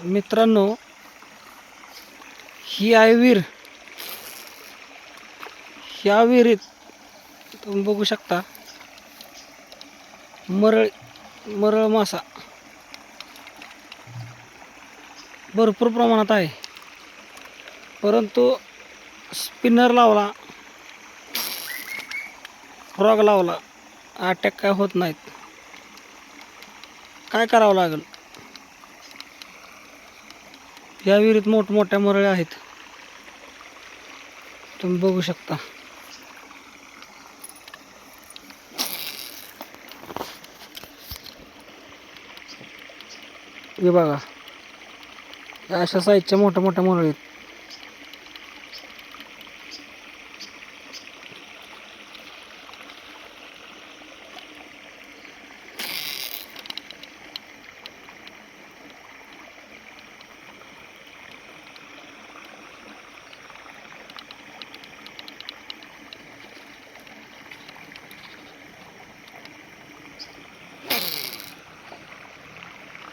मित्रांनो ही आहे विहीर. ह्या विहिरीत तुम्ही बघू शकता मरळ मरळ मासा भरपूर प्रमाणात आहे. परंतु स्पिनर लावला फ्रॉग लावला अटॅक काय होत नाहीत. काय करावं लागेल? या विहिरीत मोठमोठ्या मरळ्या आहेत. तुम्ही बघू शकता. हे बघा. या अशा साईजच्या मोठ्या मोठ्या मरळी आहेत.